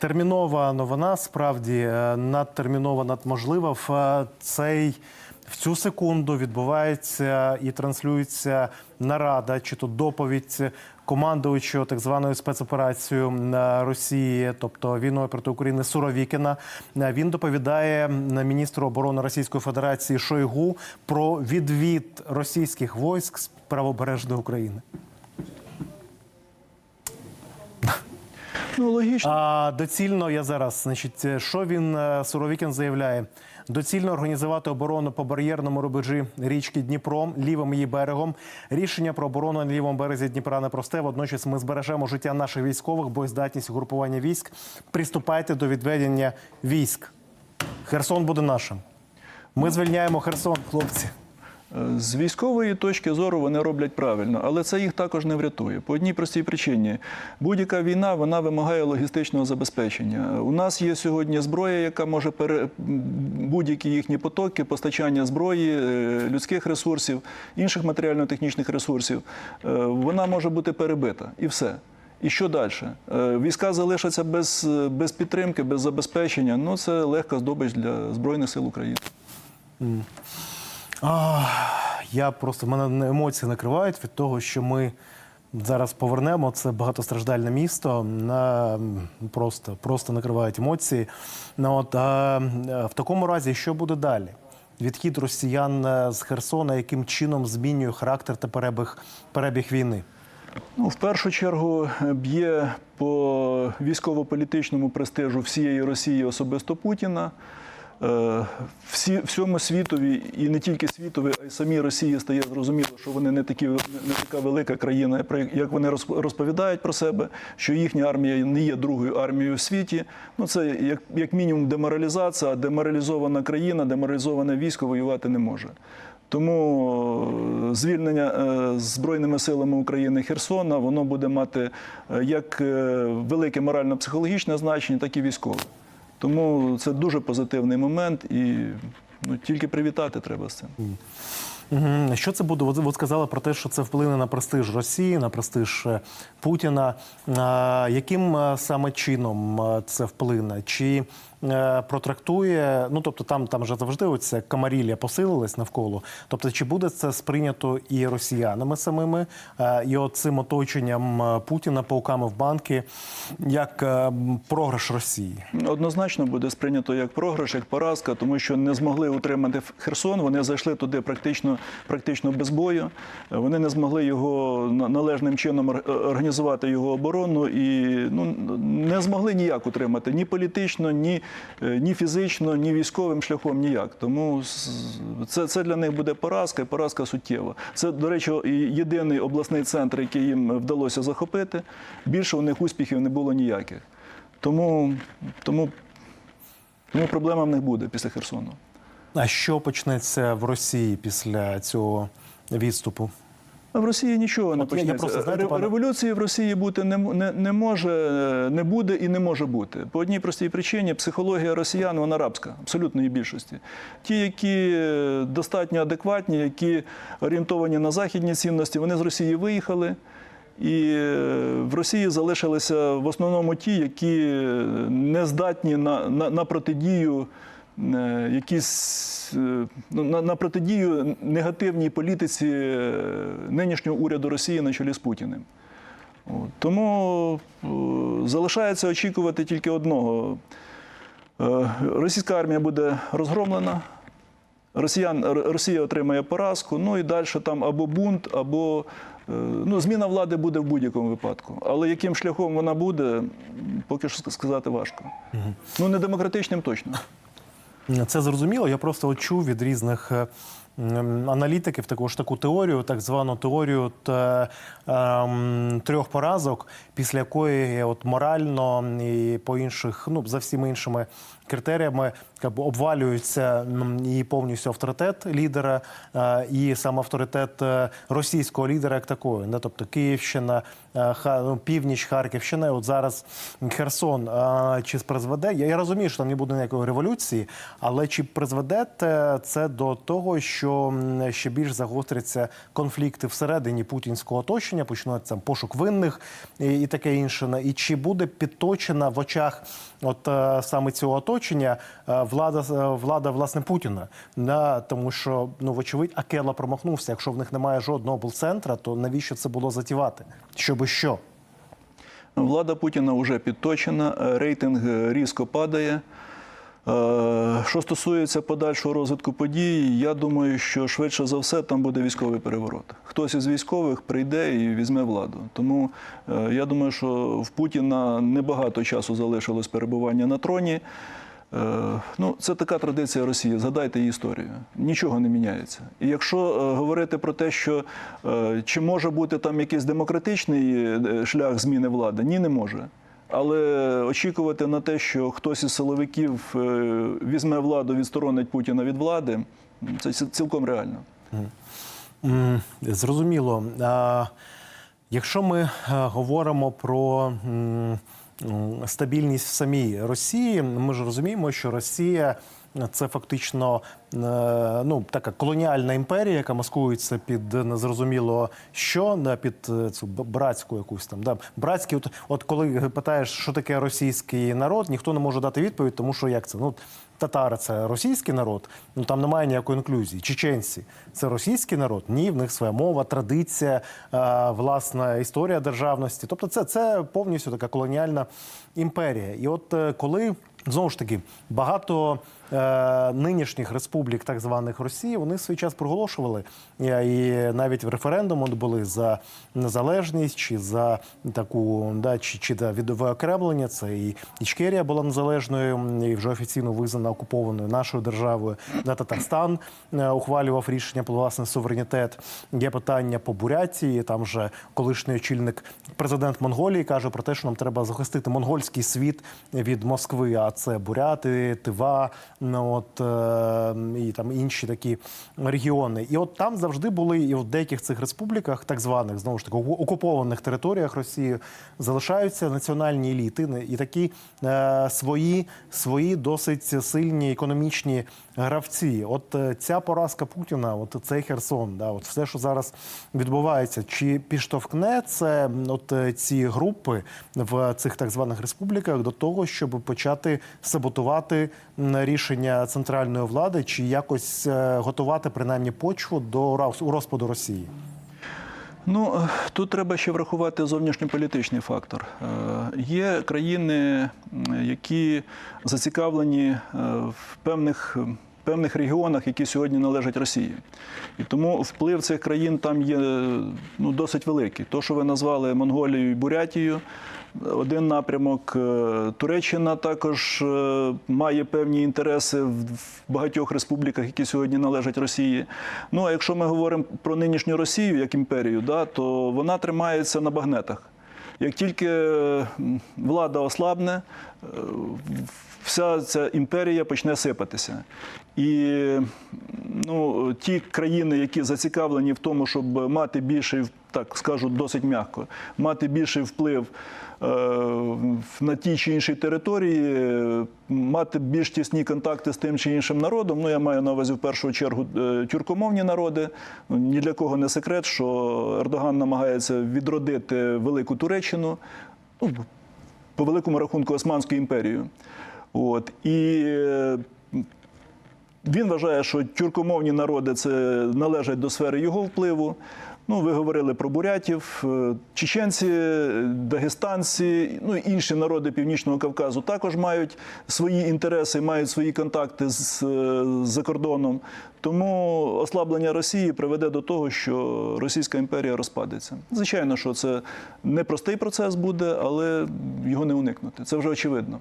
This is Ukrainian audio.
Термінова новина справді е, надтермінова, надможлива. В е, цей в цю секунду відбувається і транслюється нарада, чи то доповідь командуючого так званою спецоперацією на Росії, тобто війною проти України Суровікіна. Е, Він доповідає міністру оборони Російської Федерації Шойгу про відвід російських військ з правобережної України. Ну, логічно. А доцільно я зараз, значить, е, що він е, Суровікін заявляє? Доцільно організувати оборону по бар'єрному рубежі річки Дніпро лівим її берегом. Рішення про оборону на лівому березі Дніпра непросте. Водночас ми збережемо життя наших військових, боєздатність угрупування військ. Приступайте до відведення військ. Херсон буде нашим. Ми звільняємо Херсон, хлопці. Е, З військової точки зору вони роблять правильно, але це їх також не врятує. По одній простій причині: будь-яка війна вона вимагає логістичного забезпечення. У нас є сьогодні зброя, яка може пере будь-які їхні потоки, постачання зброї, е, людських ресурсів, інших матеріально-технічних ресурсів. е, Вона може бути перебита і все. І що далі? Війська залишаться без, без підтримки, без забезпечення. Ну це легка здобич для Збройних сил України. Я просто мене емоції накривають від того, що ми зараз повернемо це багатостраждальне місто. На просто, просто накривають емоції. Ну, от, а, в такому разі, що буде далі? Відхід росіян е, з Херсона, яким чином змінює характер та перебіг, перебіг війни? Ну, в першу чергу е, б'є по військово-політичному престижу всієї Росії, особисто Путіна. Е, Всі, всьому світові, і не тільки світові, а й самій Росії стає зрозуміло, що вони не, такі, не така велика країна, як вони розп- розповідають про себе, що їхня армія не є другою армією в світі. Ну це як, як мінімум деморалізація, а деморалізована країна, деморалізоване військо воювати не може. Тому е, звільнення е, Збройними силами України Херсона воно буде мати як велике морально-психологічне значення, так і військове. Тому це дуже позитивний момент, і ну, тільки привітати треба з цим. Що це буде? Ви сказали про те, що це вплине на престиж Росії, на престиж е, Путіна. Яким е, саме чином е, це вплине? Чи протрактує? Ну тобто, там там же завжди оця камарілля посилилась навколо. Тобто, чи буде це сприйнято і росіянами самими, і оцим оточенням Путіна пауками в банки, як програш Росії? Однозначно буде сприйнято як програш, як поразка, тому що не змогли утримати Херсон. Вони зайшли туди практично, практично без бою. Вони не змогли його належним чином організувати його оборону і ну, не змогли ніяк утримати ні політично, ні, е, ні фізично, ні військовим шляхом ніяк. Тому це, це для них буде поразка і поразка суттєва. Це, до речі, єдиний обласний центр, який їм вдалося захопити. Більше у них успіхів не було ніяких. Тому, тому, тому проблема в них буде після Херсону. А що почнеться в Росії після цього відступу? В Росії нічого не От почнеться. знаєте, Революції в Росії бути не, не, не може, не буде і не може бути. По одній простій причині психологія росіян вона рабська, абсолютної більшості. Ті, які е, достатньо адекватні, які орієнтовані на західні цінності, вони з Росії виїхали. І е, в Росії залишилися в основному ті, які е, не здатні на, на, на протидію якісь е, ну, на, на протидію негативній політиці е, нинішнього уряду Росії на чолі з Путіним. Тому е, залишається очікувати тільки одного. Е, Російська армія буде розгромлена, Росіян, Росія отримає поразку, ну і далі там або бунт, або е, ну, зміна влади буде в будь-якому випадку. Але яким шляхом вона буде, поки що сказати важко. Ну, не демократичним точно. Це зрозуміло. Я просто чув від різних е, аналітиків також таку теорію, так звану теорію та, ем, трьох поразок, після якої от морально і по інших, ну за всіми іншими критеріями як би, обвалюється і повністю авторитет лідера, е, і сам авторитет е, російського лідера як такої. Да? Тобто Київщина, е, ну, північ Харківщина, от зараз Херсон. Чи призведе? Я розумію, що там не буде ніякої революції, але чи призведе це до того, що м, ще більш загостряться конфлікти всередині путінського оточення, почнеться там пошук винних і, таке інше. І чи буде підточена в очах от е, саме цього оточення е, влада е, влада власне Путіна? Да, тому що ну вочевидь Акела промахнувся. Якщо в них немає жодного облцентра, то навіщо це було затівати? Щоби що? Влада Путіна вже підточена, рейтинг різко падає. Е, Що стосується подальшого розвитку подій, я думаю, що швидше за все там буде військовий переворот. Хтось із військових прийде і візьме владу. Тому е, я думаю, що в Путіна небагато часу залишилось перебування на троні. Е, Ну, це така традиція Росії. Згадайте її історію. Нічого не міняється. І якщо говорити про те, що чи може бути там якийсь демократичний шлях зміни влади, ні, не може. Але очікувати на те, що хтось із силовиків е, візьме владу, відсторонить Путіна від влади, це ці- цілком реально. Зрозуміло. Якщо ми е, говоримо про стабільність в самій Росії, ми ж розуміємо, що Росія це фактично е, ну, така колоніальна імперія, яка маскується під незрозуміло що, під е, цю братську якусь там. Да. Братські, от, от коли питаєш, що таке російський народ, ніхто не може дати відповідь, тому що як це? Ну, татари це російський народ, ну там немає ніякої інклюзії. Чеченці це російський народ. Ні, в них своя мова, традиція, е, власна історія державності. Тобто, це, це повністю така колоніальна імперія. І от коли знову ж таки багато нинішніх республік, так званих Росії, вони в свій час проголошували е, і навіть в референдуму були за незалежність чи за таку да, чи, чи да, від виокремлення. Це і Ічкерія була незалежною і вже офіційно визнана окупованою нашою державою. Да, Татарстан е, ухвалював рішення про власний суверенітет. Є питання по Бурятії. Там же колишній очільник президент Монголії каже про те, що нам треба захистити монгольський світ від Москви. А це буряти, Тива, от е, і там інші такі регіони. І от там завжди були і в деяких цих республіках, так званих знову ж таки окупованих територіях Росії, залишаються національні еліти і такі е, свої, свої досить сильні економічні гравці. От е, ця поразка Путіна, от цей Херсон, да, от все, що зараз відбувається, чи підштовхне це от е, ці групи в цих так званих республіках до того, щоб почати саботувати рішення центральної влади, чи якось е, готувати принаймні почву до роз- розпаду Росії? Ну тут треба ще врахувати зовнішньополітичний фактор. Є країни, які зацікавлені в певних. Певних регіонах, які сьогодні належать Росії, і тому вплив цих країн там є ну досить великий. То, що ви назвали Монголією і Бурятією, один напрямок. Е, Туреччина також е, має певні інтереси в багатьох республіках, які сьогодні належать Росії. Ну а якщо ми говоримо про нинішню Росію як імперію, да, то вона тримається на багнетах. Як тільки е, влада ослабне, вся ця імперія почне сипатися. І ну, ті країни, які зацікавлені в тому, щоб мати більший, так скажу досить м'яко, мати більший вплив е, на тій чи іншій території, мати більш тісні контакти з тим чи іншим народом. Ну, я маю на увазі в першу чергу е, тюркомовні народи. Ні для кого не секрет, що Ердоган намагається відродити велику Туреччину. Ну, по великому рахунку Османську імперію. От. І е, він вважає, що тюркомовні народи це належать до сфери його впливу. Ну, ви говорили про бурятів, е, чеченці, е, дагестанці, ну інші народи Північного Кавказу також мають свої інтереси, мають свої контакти з, е, за кордоном. Тому ослаблення Росії приведе до того, що Російська імперія розпадеться. Звичайно, що це непростий процес буде, але його не уникнути. Це вже очевидно.